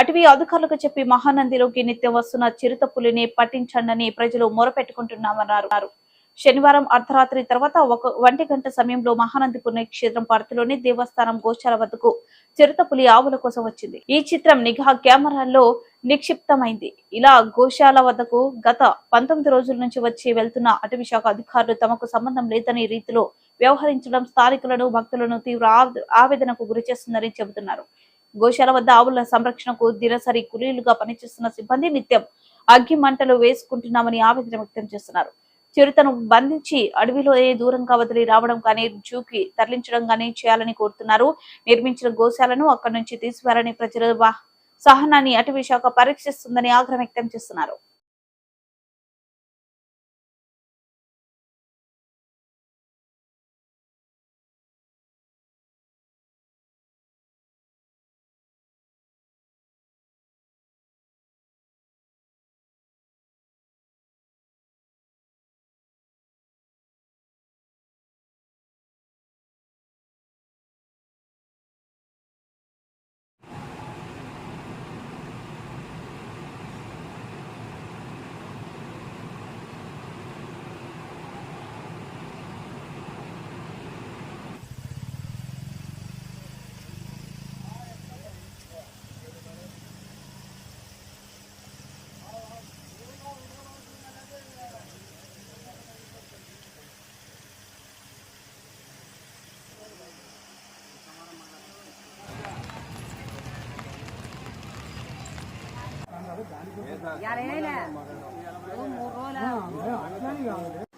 అటవీ అధికారులకు చెప్పి మహానందిలోకి నిత్యం వస్తున్న చిరుత పులిని పట్టించండని ప్రజలు మొరపెట్టుకుంటున్నామన్నారు. శనివారం అర్ధరాత్రి తర్వాత ఒక ఒంటి గంట సమయంలో మహానంది పుణ్యక్షేత్రం పరిధిలోని దేవస్థానం గోశాల వద్దకు చిరుతపులి ఆవుల కోసం వచ్చింది. ఈ చిత్రం నిఘా కెమెరాల్లో నిక్షిప్తమైంది. ఇలా గోశాల వద్దకు గత పంతొమ్మిది రోజుల నుంచి వచ్చి వెళ్తున్న అటవీ శాఖ అధికారులు తమకు సంబంధం లేదని రీతిలో వ్యవహరించడం స్థానికులను భక్తులను తీవ్ర ఆవేదనకు గురి చేస్తుందని చెబుతున్నారు. గోశాల వద్ద ఆవుల సంరక్షణకు దినసరి కూలీలుగా పనిచేస్తున్న సిబ్బంది నిత్యం అగ్గి మంటలు వేసుకుంటున్నామని ఆవేదన వ్యక్తం చేస్తున్నారు. చిరుతను బంధించి అడవిలో ఏ దూరంగా వదిలి రావడం కానీ జూకి తరలించడం కానీ చేయాలని కోరుతున్నారు. నిర్మించిన గోశాలను అక్కడి నుంచి తీసివేయాలని ప్రజల సహనాన్ని అటవీ శాఖ పరీక్షిస్తుందని ఆగ్రహం వ్యక్తం చేస్తున్నారు. మూడు రోజులు